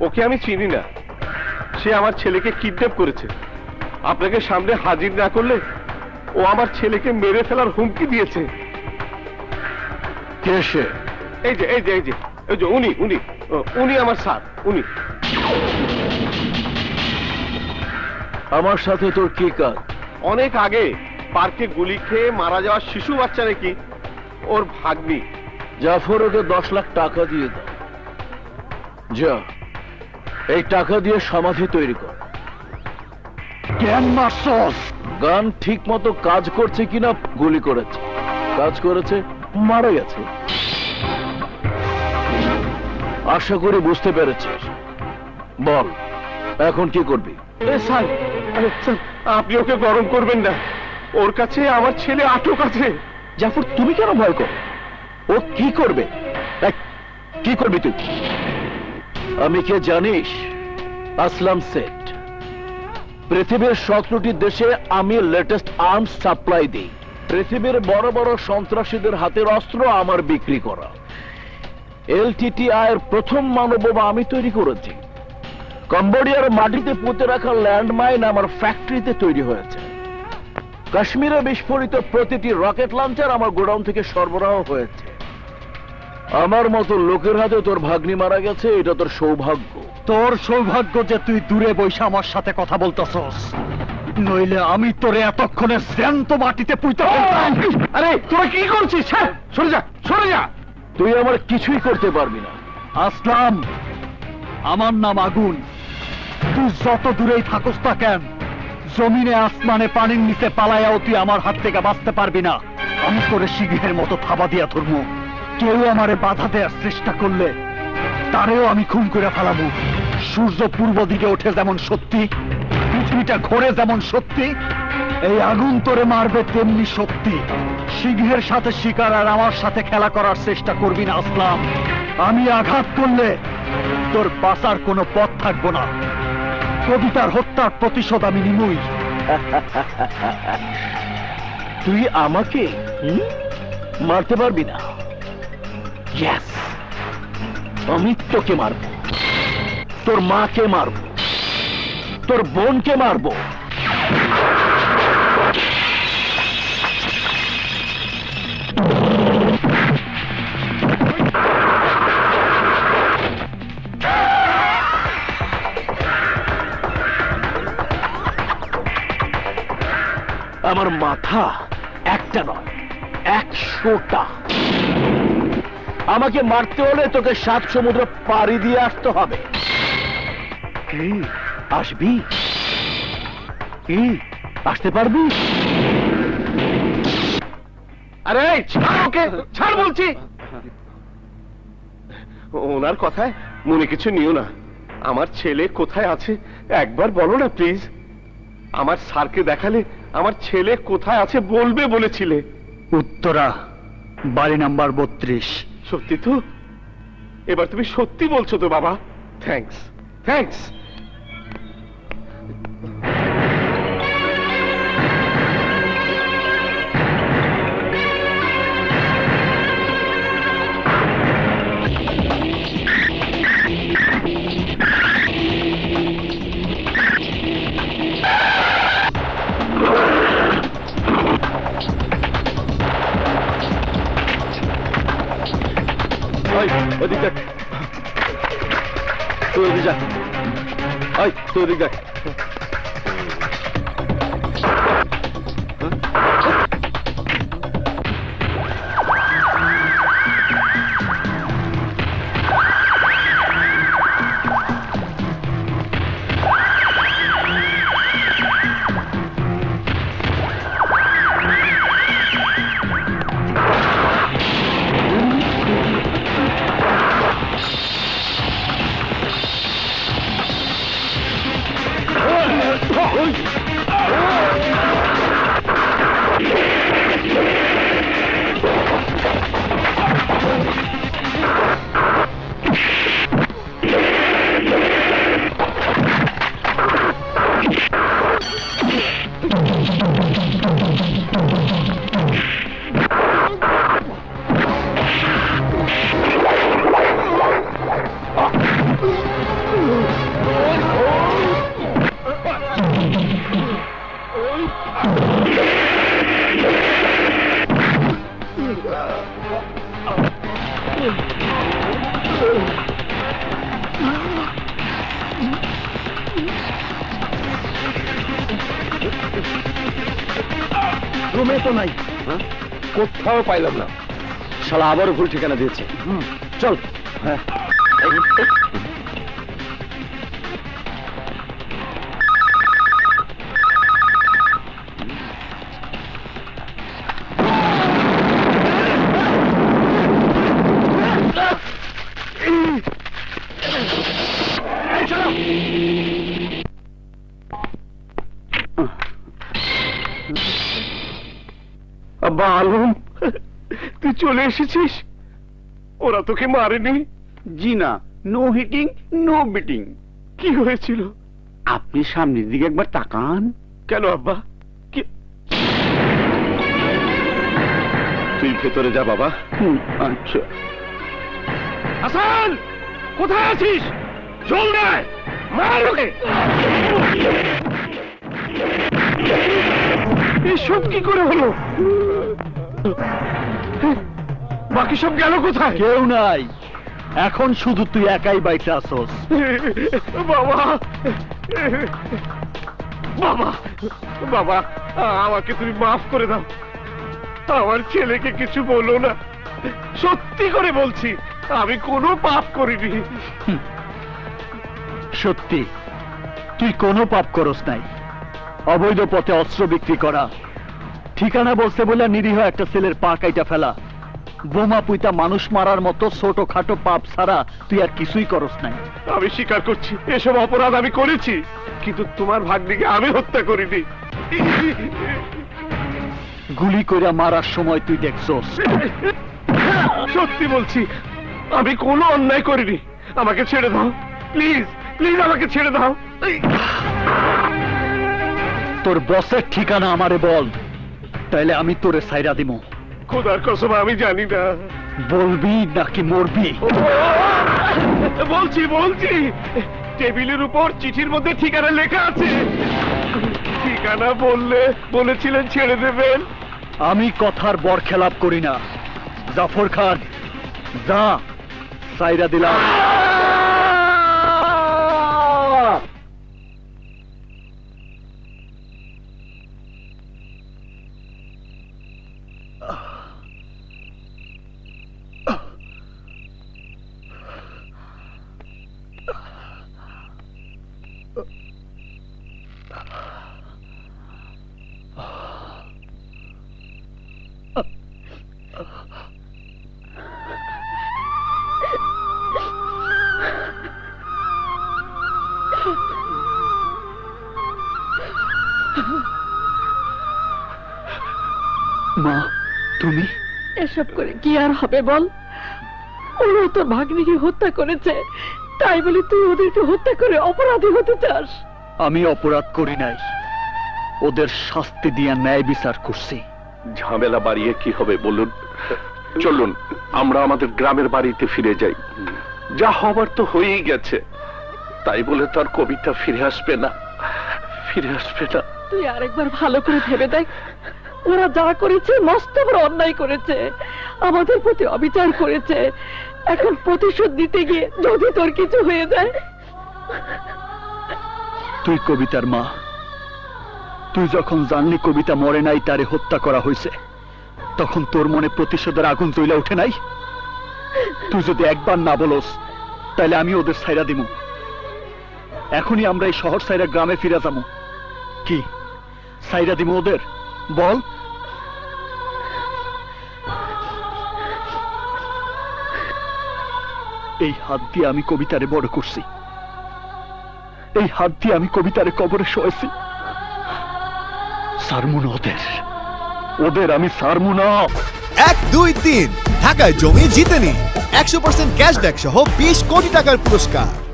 ওকে আমি চিনি না। সে আমার ছেলেকে কিডন্যাপ করেছে। আপনাকে সামনে হাজির না করলে ও আমার ছেলেকে মেরে ফেলার হুমকি দিয়েছে। কে সে? এই যে এই যে এই যে এই যে উনি উনি উনি আমার স্যার উনি। আমার সাথে তোর কি কাজ? অনেক আগে পার্কে গুলি খেয়ে মারা যাওয়া শিশু বাচ্চা নাকি? ওর ভাগ্নি। জাফর ওকে দশ লাখ টাকা দিয়ে দাও। যা। এই টাকা দিয়ে সমাধি তৈরি কর। কেন মারছস গান ঠিক মতো কাজ করছে কিনা গুলি করেছে। কাজ করেছে মারা গেছে। আশা করি বুঝতে পেরেছিস। বল এখন কি করবি? স্যার আপনি ওকে গরম করবেন না। ওর কাছে আমার ছেলে আটক আছে। জাফর তুমি কেন ভয় করো? ও কি করবে? কি করবি তুই? আমি কে জানিস? আসলাম সেট। পৃথিবীর সতেরোটি দেশে আমি লেটেস্ট আর্মস সাপ্লাই দিই। পৃথিবীর বড় বড় সন্ত্রাসীদের হাতের অস্ত্র আমার বিক্রি করা। এলটিটিআই এর প্রথম মানববোমা আমি তৈরি করেছি। কম্বোডিয়ার মাটিতে পুঁতে রাখা ল্যান্ডমাইন আমার ফ্যাক্টরিতে তৈরি হয়েছে। কাশ্মীরে বিস্ফোরিত প্রতিটি রকেট লঞ্চার আমার গোডাউন থেকে সরবরাহ হয়েছে। আমার মতো লোকের হাতে তোর ভাগ্নি মারা গেছে এটা তোর সৌভাগ্য। তোর সৌভাগ্য যে তুই দূরে বসে আমার সাথে কথা বলতেছস। নইলে আমি তোরে এতক্ষণে জ্যান্ত মাটিতে পুঁতে আরে তোরা কি করছিস? হ্যাঁ সরে যা সরে যা। তুই আমার কিছুই করতে পারবি না। আসলাম। আমার নাম আগুন। তুই যত দূরেই থাকস না কেন? জমিনে আসমানে পানির নিচে পালায়াও তুই আমার হাত থেকে বাঁচতে পারবি না। আমি করে সিংহের মতো থাবা দিয়া ধর্ম। কেউ আমারে বাধা দেওয়ার চেষ্টা করলে তারেও আমি খুন করে ফেলাবো। সূর্য পূর্ব দিকে ওঠে যেমন সত্যি, পৃথিবীটা ঘোরে যেমন সত্যি, এই আগুন তোরে মারবে তেমনি সত্যি সিংহের সাথে শিকার আর আমার সাথে খেলা করার চেষ্টা করবি না, আসলাম। আমি আঘাত করলে তোর বাঁচার কোনো পথ থাকব না। কবিতার হত্যার প্রতিশোধ আমি নিমুই তুই আমাকে মারতে পারবি না। Yes! আমি তোকে মারব। তোর মাকে মারব। তোর বোনকে মারব। আমার মাথা একটা নয়, একশোটা। আমাকে মারতে হলে তোকে সাত সমুদ্র পাড়ি দিয়ে আসতে হবে। আসবি? কি? আসতে পারবি? আরে ছাড় ওকে, ছাড় বলছি। ওনার কথায় মনে কিছু নিও না। আমার ছেলে কোথায় আছে? একবার বলো না, প্লিজ। আমার স্যারকে দেখালে আমার ছেলে কোথায় আছে বলবে বলেছিলে। উত্তরা, বাড়ি নাম্বার বত্রিশ। সত্যি তো? এবার তুমি সত্যি বলছো তো বাবা। থ্যাঙ্কস থ্যাঙ্কস তুই ওদিক যা। ওই তুই ওদিক দেখ। রুমে তো নাই। হ্যাঁ? কোথাও পাইলাম না। শালা আবারও ভুল ঠিকানা দিয়েছে। চল। হ্যাঁ। আব্বা আলম, তুই চলে এসেছিস? ওরা তোকে মারেনি। জি না নো হিটিং নো বিটিং কি হয়েছিল? আপনি সামনের দিকে একবার তাকান। কেন আব্বা? তুই ভেতরে যা বাবা। আচ্ছা। হাসান, কোথায় আছিস? চল মার ওকে। এসব কি করে হলো? বাকি সব গেল কোথায়? কেউ নাই। এখন শুধু তুই একাই আসোস। বাবা! বাবা! বাবা আমাকে তুমি মাফ করে দাও। আমার ছেলেকে কিছু বলো না। সত্যি করে বলছি আমি কোনো পাপ করিনি। সত্যি তুই কোনো পাপ করস নাই। অবৈধ পথে অস্ত্র বিক্রি করা। ঠিকানা বলতে বলে নিরীহ একটা ছেলের পা কাইটা ফেলা। বোমা পুইতা মানুষ মারার মতো ছোট খাটো পাপ ছাড়া তুই আর কিছুই করস নাই। আমি স্বীকার করছি এসব অপরাধ আমি করেছি কিন্তু তোমার ভাগ্নিকে আমি হত্যা করিনি। গুলি করে মারার সময় তুই দেখছস। সত্যি বলছি আমি কোনো অন্যায় করিনি। আমাকে ছেড়ে দাও প্লিজ প্লিজ আমাকে ছেড়ে দাও। তোর বসের ঠিকানা আমারে বল। তাইলে আমি তোরে সাইরা দিমু। খোদার কসম আমি জানি না। বলবি নাকি মরবি? বলছি বলছি। টেবিলের উপর চিঠির মধ্যে ঠিকানা লেখা আছে। ঠিকানা বললে বলেছিলেন ছেড়ে দেবেন। আমি কথার বর খেলাপ করি না। জাফর খান যা সাইরা দিলাম। মা তুমি? এসব করে কি আর হবে বল? ওরা তোর ভাগ্নিকে হত্যা করেছে। তাই বলে তুই ওদেরকে হত্যা করে অপরাধী হতে চাস? আমি অপরাধ করি নাই। ওদের শাস্তি দিয়া ন্যায় বিচার করছি। ঝামেলা বাড়িয়ে কি হবে বলুন? চলুন আমরা আমাদের গ্রামের বাড়িতে ফিরে যাই। যা হবার তো হয়েই গেছে। তাই বলে তো আর কবিতা ফিরে আসবে না। ফিরে আসবে না। তুই আরেকবার ভালো করে ভেবে দেখ। ওরা যা করেছে, মস্ত বড় অন্যায় করেছে। আমাদের প্রতি অবিচার করেছে। এখন প্রতিশোধ দিতে গিয়ে যদি তোর কিছু হয়ে যায়। তুই কবিতার মা। তুই যখন জানলি কবিতা মরে নাই, তারে হত্যা করা হয়েছে, তখন তোর মনে প্রতিশোধের আগুন জ্বলে ওঠে নাই? তুই যদি একবার না বলস তাহলে আমি ওদের সাইরা দিব এখনই আমরা এই শহর সাইরা গ্রামে ফিরে যাব কি? সাইরা দিব ওদের? বল। এই হাত দিয়ে আমি কবিতারে বড় করছি। এই হাত দিয়ে আমি কবিতারে কবরে শোয়েছি সারমুন ওদের। ওদের আমি সারমুনা। এক, দুই, তিন। ঢাকায় জমি জিতে নিন একশো পার্সেন্ট ক্যাশব্যাক সহ বিশ কোটি টাকার পুরস্কার।